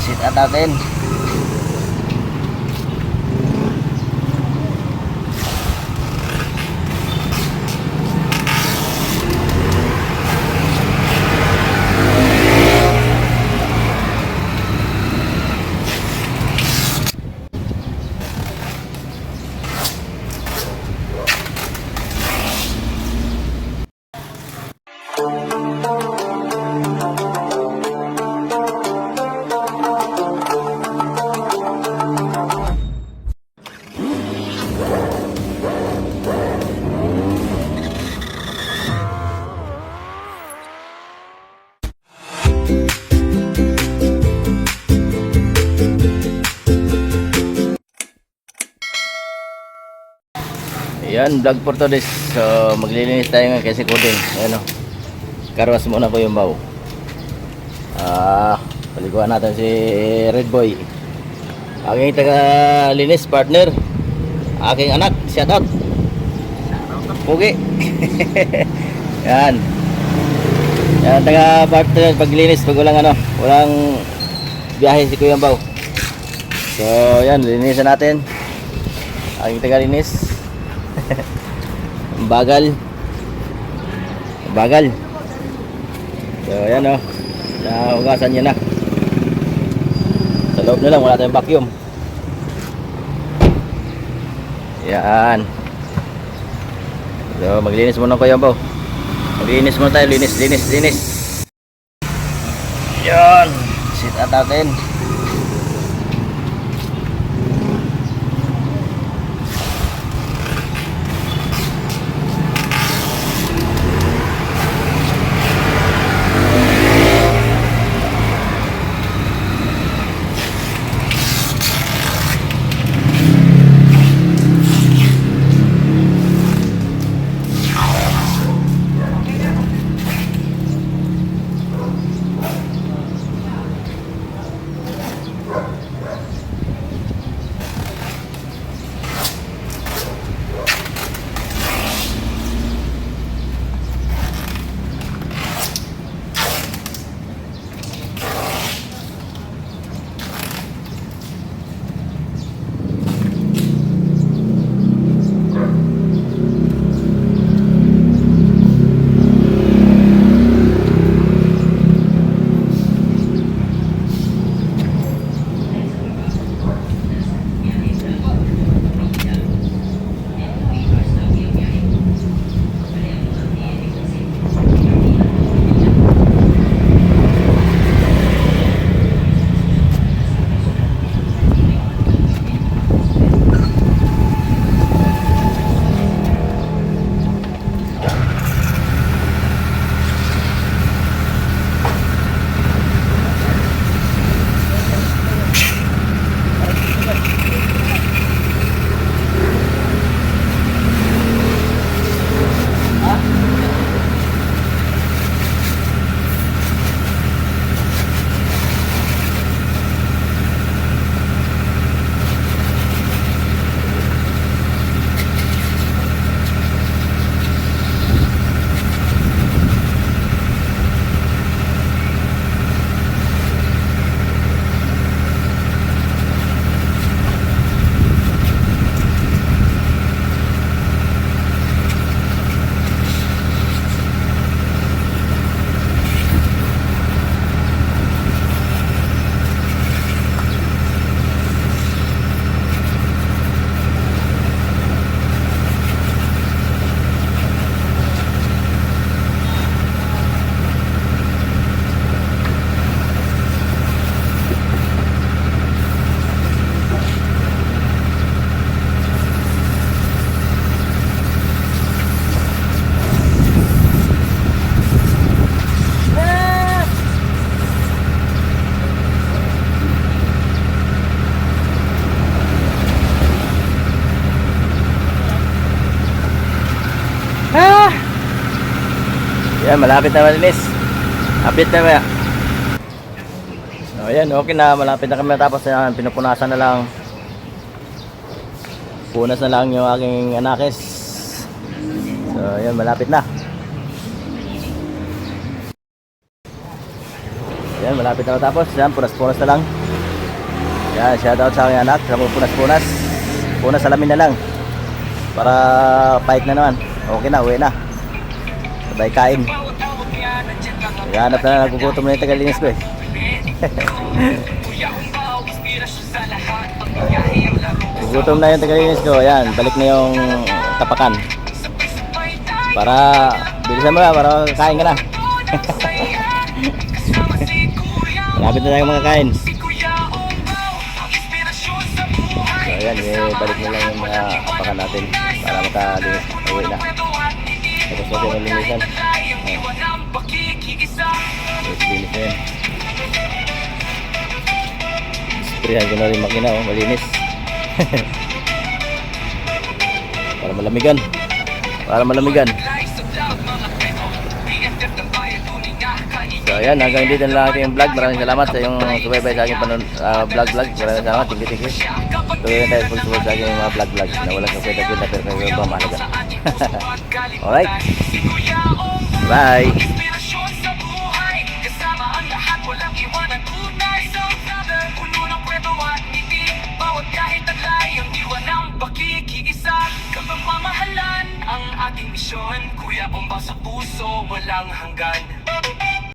Sit out natin. Ayan, vlog for today. So, maglilinis tayo ngayon kasi kuding. Ayan o. Karwas muna ko yung baw. Ah, paliguan natin si Red Boy. Aking taga-linis partner. Aking anak, shout out. Pugi. Yan. Yan, taga-partner paglinis pag walang ano, walang biyahe si Kuya Baw. So, yan, linisan natin. Aking taga-linis. Bagal. Bagal. So, ayan o. Nahugasan niya na. Sa loob na lang, wala tayong vacuum. Yan. So, maglinis muna yan, Bo. Maglinis muna tayo. Linis, linis, linis. Yan. Sit out natin. Yan, malapit na malinis. Update na maya. So, ayan, okay na. Malapit na kami tapos yan, pinupunasan na lang. Punas na lang yung aking anakis. So, ayan, malapit na. Ayan, malapit na matapos. Yan, punas-punas na lang. Yan, shoutout sa aking anak. Sa punas-punas. Punas salamin na lang. Para pahit na naman. Okay na, uwi na. Sabay kain. Naghanap na nagugutom na yung tagalinis ko eh. Gutom na yung tagalinis ko. Ayan, balik na yung tapakan. Para, bilisan mo na, para kain ka na. Malapit na tayo makakain. So ayan, eh, balik na lang yung mga apakan natin para makalinis. Uwi na. Tapos natin ang linisan. Ayan. Yes, linis na yan. Sprayan ko na rin makina, oh, malinis. para malamigan. Para malamigan. So ayan, hanggang dito na lang aking vlog. Maraming salamat sa yung subaybay sa aking panon, ah, vlog vlog. Maraming salamat. Thank you. Tuloy na tayo pagsuwag sa aking mga vlog vlog na walang kapita-pita pero kayo ba mahalaga. Alright. Bye. Ang ating misyon. Kuya, umba sa puso, walang hanggan